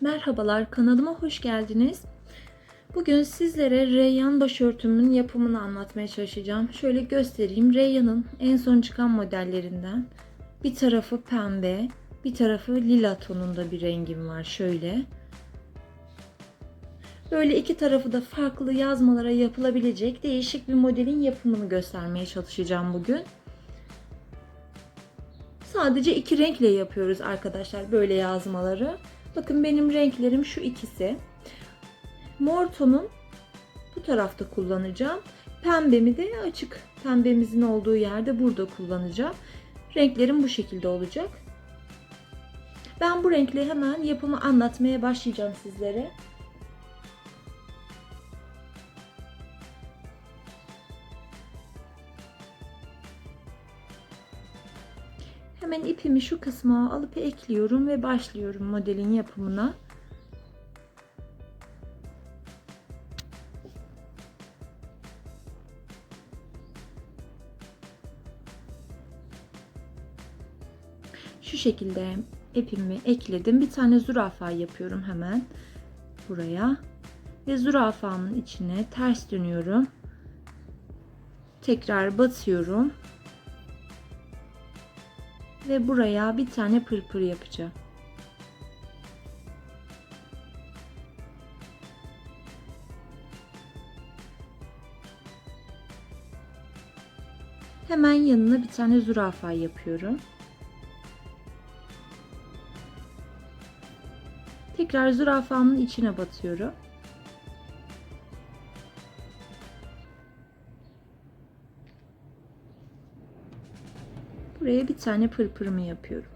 Merhabalar, kanalıma hoş geldiniz. Bugün sizlere Reyyan başörtümün yapımını anlatmaya çalışacağım. Şöyle göstereyim. Reyyan'ın en son çıkan modellerinden. Bir tarafı pembe, bir tarafı lila tonunda bir rengim var. Şöyle. Böyle iki tarafı da farklı yazmalara yapılabilecek değişik bir modelin yapımını göstermeye çalışacağım bugün. Sadece iki renkle yapıyoruz arkadaşlar böyle yazmaları. Bakın benim renklerim şu ikisi. Mor tonun bu tarafta kullanacağım. Pembemi de açık pembemizin olduğu yerde burada kullanacağım. Renklerim bu şekilde olacak. Ben bu renkle hemen yapımı anlatmaya başlayacağım sizlere. Hemen ipimi şu kısma alıp ekliyorum ve başlıyorum modelin yapımına. Şu şekilde ipimi ekledim. Bir tane zürafa yapıyorum hemen buraya. Ve zürafamın içine ters dönüyorum. Tekrar batıyorum ve buraya bir tane pırpır yapacağım. Hemen yanına bir tane zürafa yapıyorum. Tekrar zürafamın içine batıyorum. Buraya bir tane pırpırımı yapıyorum.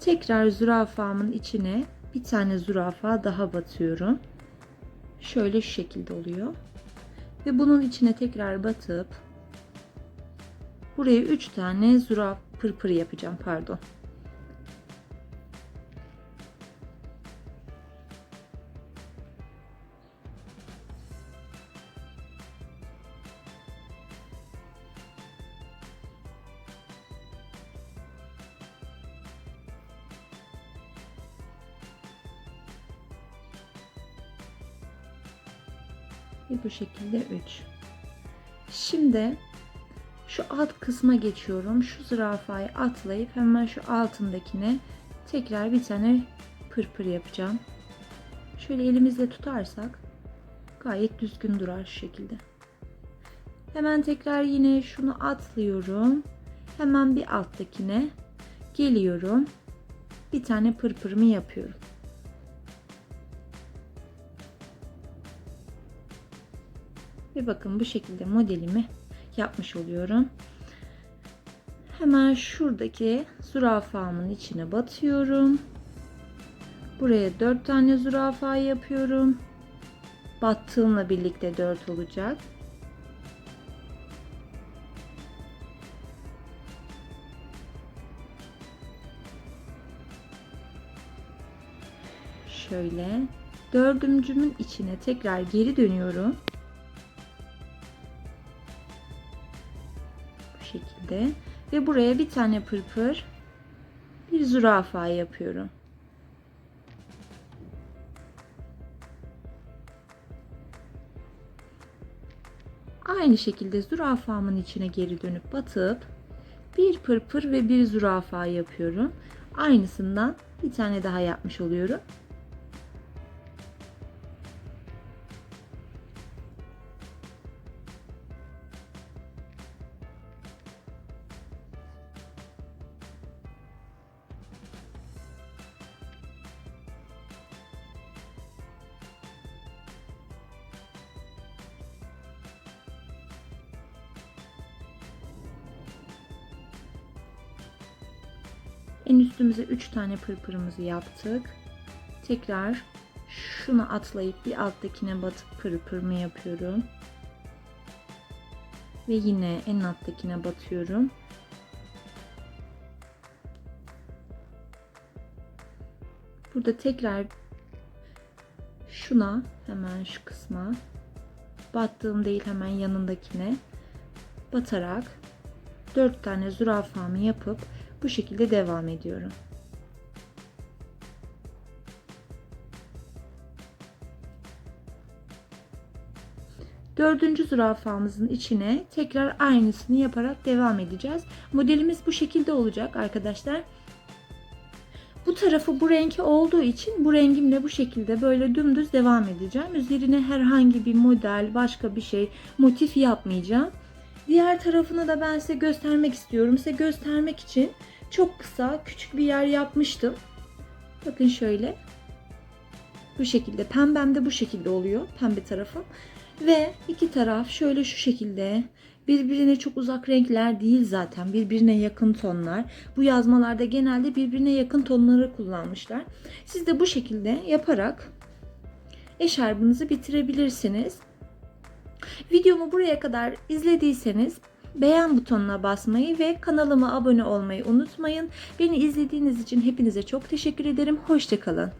Tekrar zürafamın içine bir tane zürafa daha batıyorum. Şöyle şu şekilde oluyor. Ve bunun içine tekrar batıp buraya 3 tane züraf pırpır yapacağım pardon. Ve bu şekilde 3. Şimdi şu alt kısma geçiyorum. Şu zürafayı atlayıp hemen şu altındakine tekrar bir tane pırpır yapacağım. Şöyle elimizle tutarsak gayet düzgün durar şu şekilde. Hemen tekrar yine şunu atlıyorum. Hemen bir alttakine geliyorum. Bir tane pırpırımı yapıyorum. Ve bakın bu şekilde modelimi yapmış oluyorum. Hemen şuradaki zürafamın içine batıyorum. Buraya 4 tane zürafa yapıyorum. Battığımla birlikte 4 olacak. Şöyle dördüncümün içine tekrar geri dönüyorum. Şekilde ve buraya bir tane pırpır bir zürafa yapıyorum. Aynı şekilde zürafamın içine geri dönüp batıp bir pırpır ve bir zürafa yapıyorum. Aynısından bir tane daha yapmış oluyorum. En üstümüze 3 tane pırpırımızı yaptık. Tekrar şunu atlayıp bir alttakine batıp pırpırımı yapıyorum. Ve yine en alttakine batıyorum. Burada tekrar şuna hemen şu kısma battığım değil hemen yanındakine batarak 4 tane zürafamı yapıp Bu şekilde devam ediyorum. Dördüncü zürafamızın içine tekrar aynısını yaparak devam edeceğiz. Modelimiz bu şekilde olacak arkadaşlar. Bu tarafı bu renk olduğu için bu rengimle bu şekilde böyle dümdüz devam edeceğim. Üzerine herhangi bir model, başka bir şey, motif yapmayacağım. Diğer tarafını da ben size göstermek istiyorum. Size göstermek için çok kısa, küçük bir yer yapmıştım. Bakın şöyle. Bu şekilde. Pembem de bu şekilde oluyor. Pembe tarafım. Ve iki taraf şöyle şu şekilde birbirine çok uzak renkler değil zaten birbirine yakın tonlar. Bu yazmalarda genelde birbirine yakın tonları kullanmışlar. Siz de bu şekilde yaparak eşarbınızı bitirebilirsiniz. Videomu buraya kadar izlediyseniz beğen butonuna basmayı ve kanalıma abone olmayı unutmayın. Beni izlediğiniz için hepinize çok teşekkür ederim. Hoşçakalın.